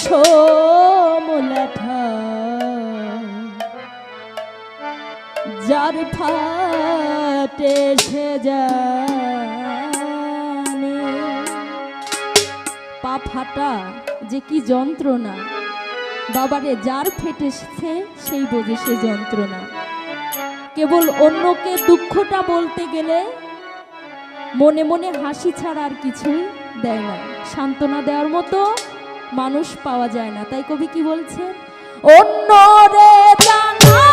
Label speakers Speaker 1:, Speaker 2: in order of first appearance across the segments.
Speaker 1: বিষমলাঠা যার ফাটে সে জানে। পা ফাটা যে কি যন্ত্রণা। বাবারে যার ফেটেছে সেই বোঝে সে যন্ত্রণা। কেবল অন্যকে দুঃখটা বলতে গেলে মনে মনে হাসি ছাড়া আর কিছুই দেয় না। সান্ত্বনা দেওয়ার মতো মানুষ পাওয়া যায় না। তাই কবি কি বলছেন? অন্য রে জানাইলে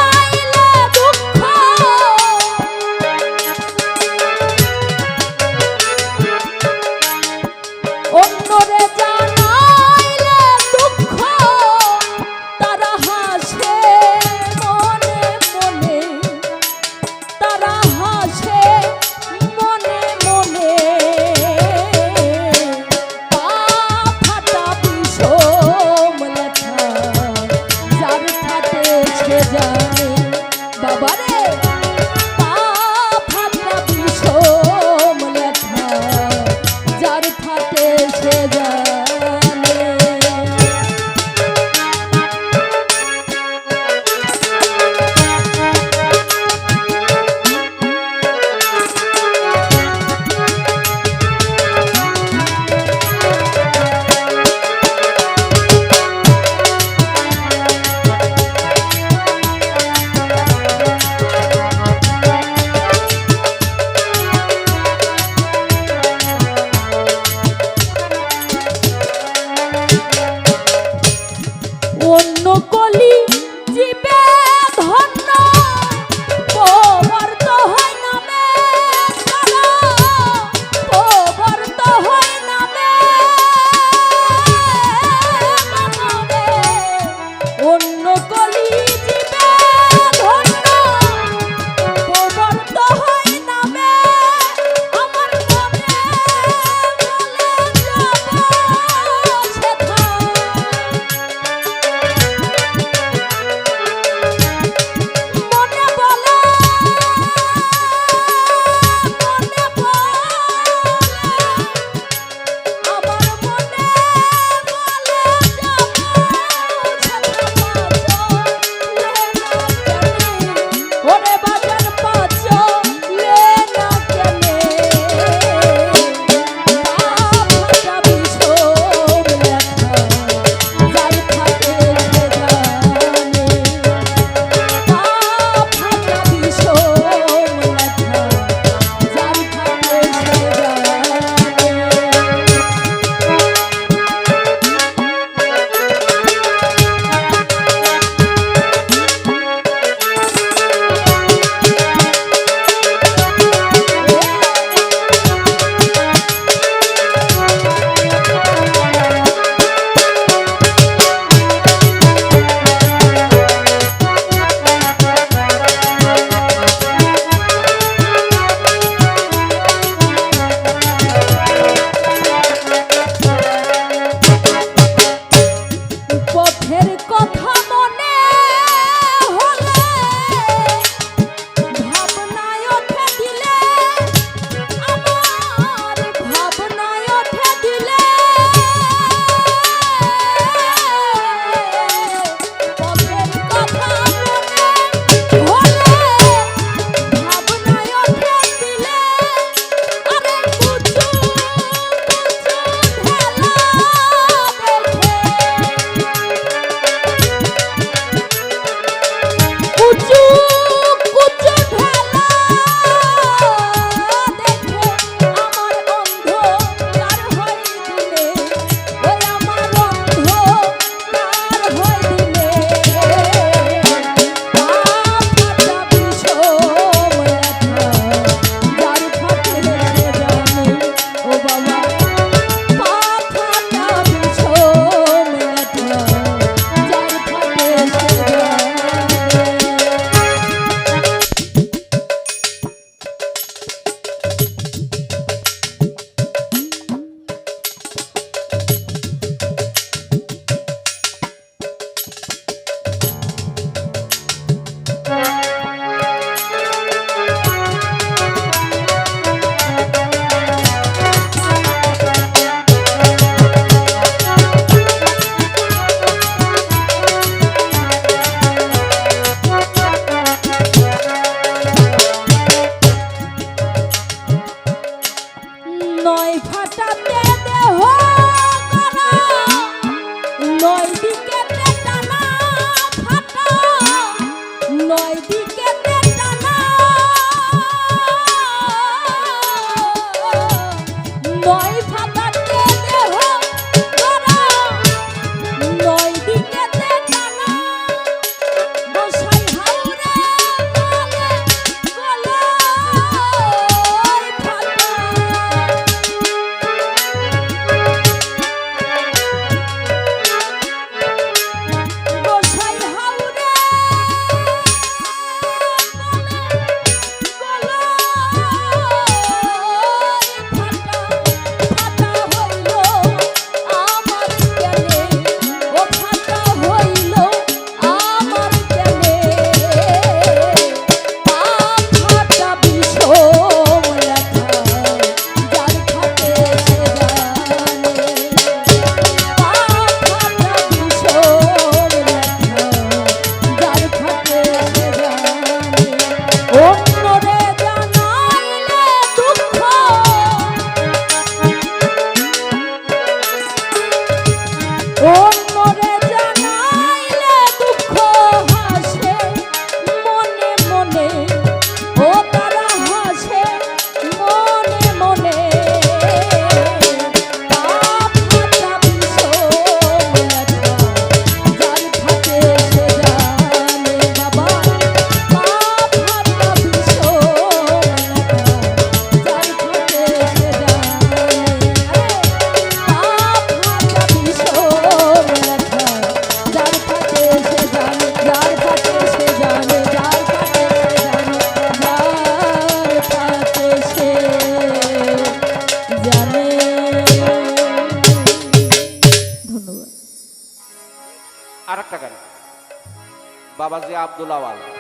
Speaker 2: বাবাজি আব্দুল